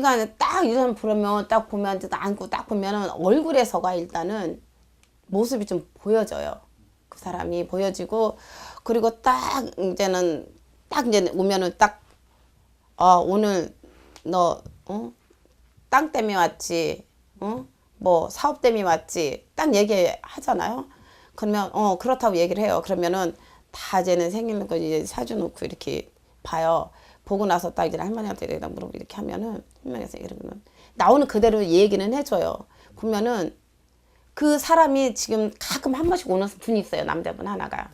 그러니까 딱이 사람 보면 딱 보면 딱 안고 딱 보면은 얼굴에서가 일단은 모습이 좀 보여져요. 그 사람이 보여지고 그리고 딱 이제는 딱 이제 오면은 딱 아, 오늘 너 어? 땅 때문에 왔지. 어? 뭐 사업 때문에 왔지. 딱 얘기하잖아요. 그러면 어 그렇다고 얘기를 해요. 그러면은 다 이제는 생기는 거 이제 사줘 놓고 이렇게 봐요. 보고 나서 딱 이제 할머니한테 이렇게 물어보고 이렇게 하면은 설명해서 이러면 나오는 그대로 얘기는 해줘요. 보면은 그 사람이 지금 가끔 한 번씩 오는 분이 있어요. 남자분 하나가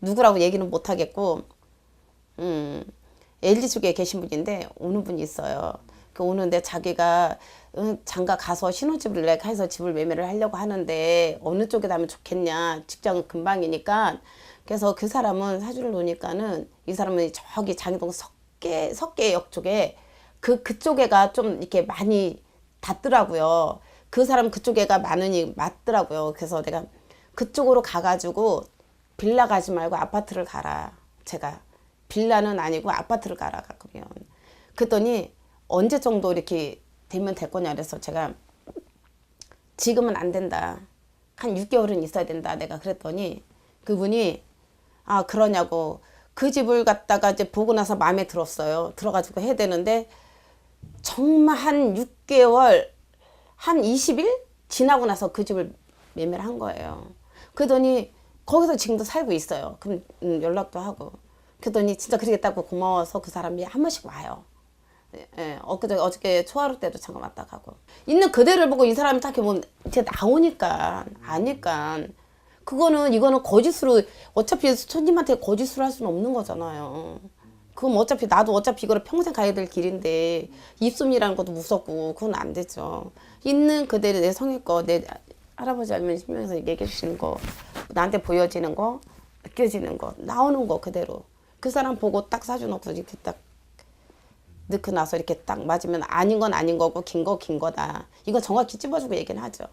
누구라고 얘기는 못 하겠고, 음 LG 쪽에 계신 분인데 오는 분이 있어요. 그 오는데 자기가 응, 장가 가서 신혼집을 내가 해서 집을 매매를 하려고 하는데 어느 쪽에 가면 좋겠냐 직장은 금방이니까 그래서 그 사람은 사주를 놓으니까는 이 사람은 저기 장희동 석 계 석계역 쪽에 그 그쪽에가 좀 이렇게 많이 닿더라고요. 그 사람 그쪽에가 많으니 맞더라고요. 그래서 내가 그쪽으로 가가지고 빌라 가지 말고 아파트를 가라. 제가 빌라는 아니고 아파트를 가라 그러면 그랬더니 언제 정도 이렇게 되면 될 거냐 그래서 제가 지금은 안 된다. 한 6개월은 있어야 된다. 내가 그랬더니 그분이 아 그러냐고 그 집을 갖다가 이제 보고 나서 마음에 들었어요. 들어가지고 해야 되는데 정말 한 6개월 한 20일 지나고 나서 그 집을 매매를 한 거예요. 그러더니 거기서 지금도 살고 있어요. 그럼 음, 연락도 하고. 그러더니 진짜 그러겠다고 고마워서 그 사람이 한 번씩 와요. 예, 예. 엊그제 어저께 초하루 때도 잠깐 왔다 가고 있는 그대를 보고 이 사람이 딱 보면 이제 나오니까 아니까 그거는 이거는 거짓으로 어차피 손님한테 거짓으로 할 수는 없는 거잖아요. 그럼 어차피 나도 어차피 이거를 평생 가야 될 길인데 입숨이라는 것도 무섭고 그건 안 되죠. 있는 그대로 내 성의껏 내 할아버지 할머니 신명에서 얘기해 주시는 거 나한테 보여지는 거 느껴지는 거 나오는 거 그대로 그 사람 보고 딱 사줘놓고 이렇게 딱 넣고 나서 이렇게 딱 맞으면 아닌 건 아닌 거고 긴 거 긴 거다. 이거 정확히 찝어주고 얘기는 하죠.